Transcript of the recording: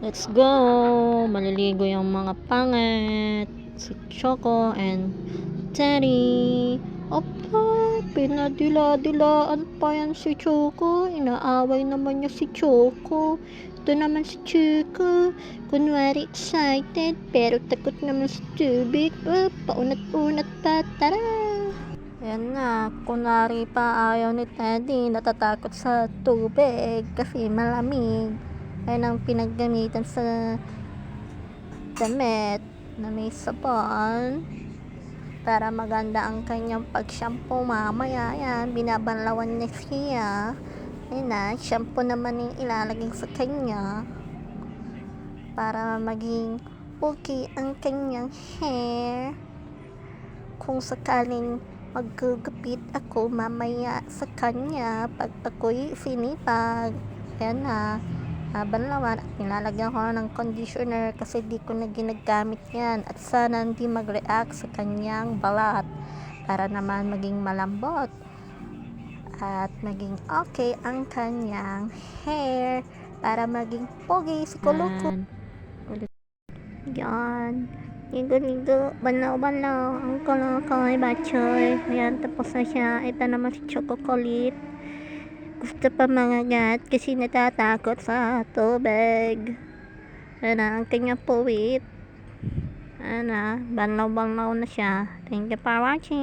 Let's go! Maliligo yung mga pangit. Si Choco and Teddy. Opa, pinadila-dilaan pa yan si Choco. Inaaway naman niya si Choco. Ito naman si Choco. Kunwari excited, pero takot naman sa tubig. Oh, paunat-unat pa. Tara! Ayan na, kunwari pa ayaw ni Teddy natatakot sa tubig kasi malamig. Ayan ang pinaggamitan sa damit na may sabon para maganda ang kanyang pag-shampoo mamaya. Ayan, binabanlawan niya siya. Ayan na, shampoo naman yung ilalagay sa kanya para maging okay ang kanyang hair. Kung sakaling maggugupit ako mamaya sa kanya pag ako'y sinipag. Ayan na, nabanlawan at nilalagyan ko ng conditioner kasi di ko na ginagamit yan at sana hindi mag-react sa kanyang balat para naman maging malambot at maging okay ang kanyang hair para maging pogi si Kuluko. Yan. Ligo-ligo. Banaw-banaw. Ang kolokoy, batchoy. Ayan, tapos na siya. Ito naman si Chococolit. Gusto pa mga gat kasi natatakot sa tubig. Ayan na, ang kanyang puwit. Ayan na, banaw-banaw na siya. Thank you for watching.